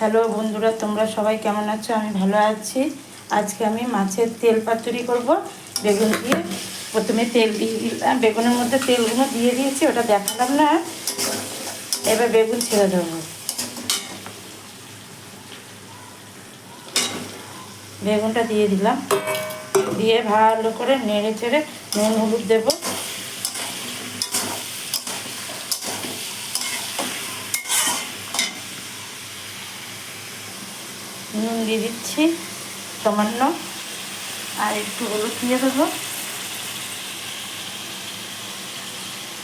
Hello বন্ধুরা, তোমরা সবাই কেমন আছো? আমি ভালো আছি। আজকে আমি মাছের তেল পাতুরি করব। বেগুন দিয়ে প্রথমে তেল দিয়ে বেগুনের মধ্যে তেলগুলো দিয়ে দিয়েছি, ওটা দেখালাম না। এবার বেগুন ছেড়ে দেবো। বেগুনটা দিয়ে দিলাম। দিয়ে ভালো করে নেড়ে চেড়ে নুন, হলুদ দেবো। নুন দিয়ে দিচ্ছি, সামান্য, আর একটু হলুদ দিয়ে দেবো।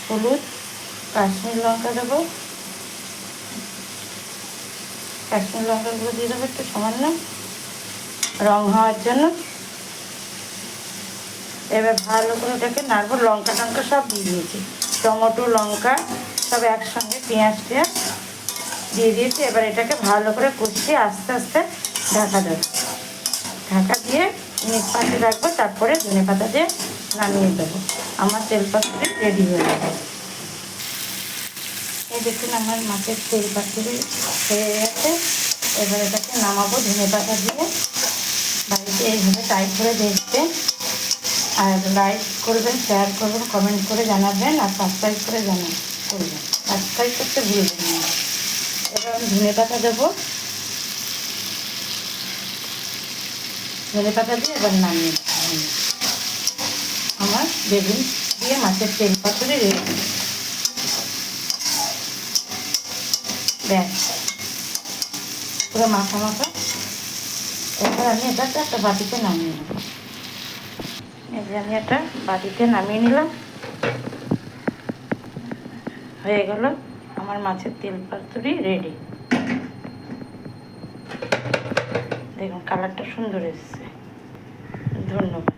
হলুদ, কাশ্মীর লঙ্কা দেবো। কাশ্মীর লঙ্কাগুলো দিয়ে দেবো একটু সামান্য। রং হওয়ার জন্য। এবার ভালো করে ওটাকে নাড়বো। লঙ্কা টঙ্কা সব দিয়ে দিয়েছি। টমেটো, লঙ্কা, সব একসঙ্গে পেঁয়াজ টেঁয়াজ দিয়ে দিয়েছি, এবার এটাকে ভালো করে কষিয়ে আস্তে আস্তে ঢাকা দেবো। ঢাকা দিয়ে মিট পাতে রাখব, তারপরে ধনে পাতা দিয়ে নামিয়ে দেবো। আমার তেল পাত্রে রেডি হয়ে যাবে এই দেখুন, আমার মাছের তেল পাত্রে হয়ে গেছে। এবার এটাকে নামাবো ধনে পাতা দিয়ে। বাড়িতে এইভাবে টাইট করে দেখবে আর লাইক করবেন শেয়ার করবেন কমেন্ট করে জানাবেন, আর সাবস্ক্রাইব করে জানাবেন। করবেন। সাবস্ক্রাইব করতে ভুলবেন না। আমি ধনে পাতা দেবো। ধনে পাতা দিয়ে এবার নামিয়ে আমার বেগুন দিয়ে মাছের তেল পাতুরি রেডি। পুরো মাখা মাখা। এবার আমি এটা একটা বাটিতে নামিয়ে নেব। এবার আমি একটা বাটিতে নামিয়ে নিলাম। হয়ে গেল। আমার মাছের তেল পাতুরি রেডি দেখুন কালারটা সুন্দর এসছে। ধন্যবাদ।